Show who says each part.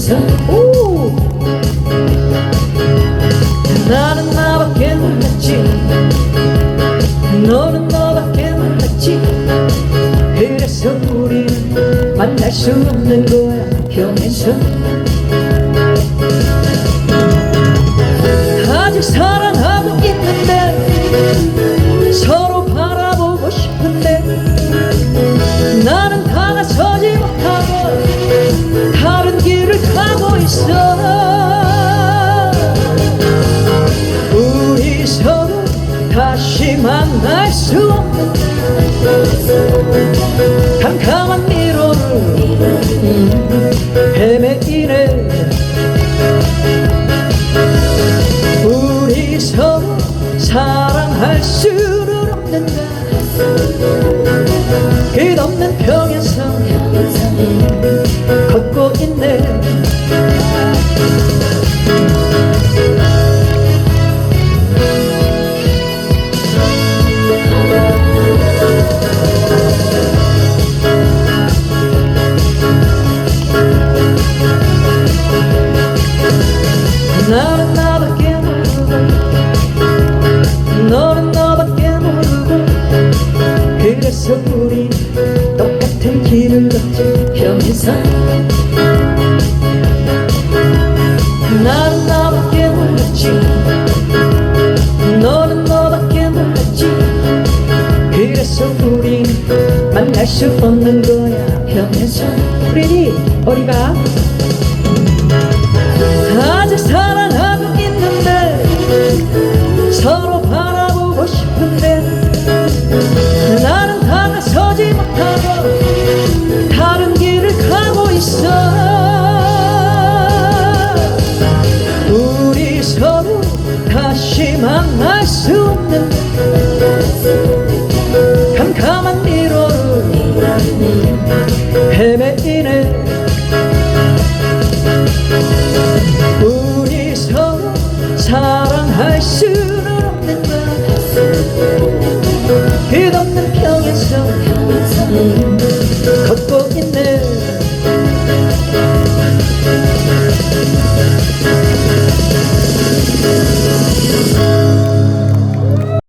Speaker 1: 있어? 오! 나는 나밖에 몰랐지. 너는 너밖에 몰랐지. 그래서 우리는 만날 수 없는 거야. 병에서. 만날 수 캄캄한 미로를 음, 헤매이네 우리 서로 사랑할 수는 없는가 그래서 우리 똑같은 길을 걷지. 형에서 나는 나밖에 몰랐지. 너는 너밖에 몰랐지. 그래서 우리 만날 수 없는 거야. 형에서 우리 어디 가? 우리 서로 다시 만날 수 없는 캄캄한 1월을 헤매이네. 우리 서로 사랑할 수는 없는 밤 끝없는 그 평행선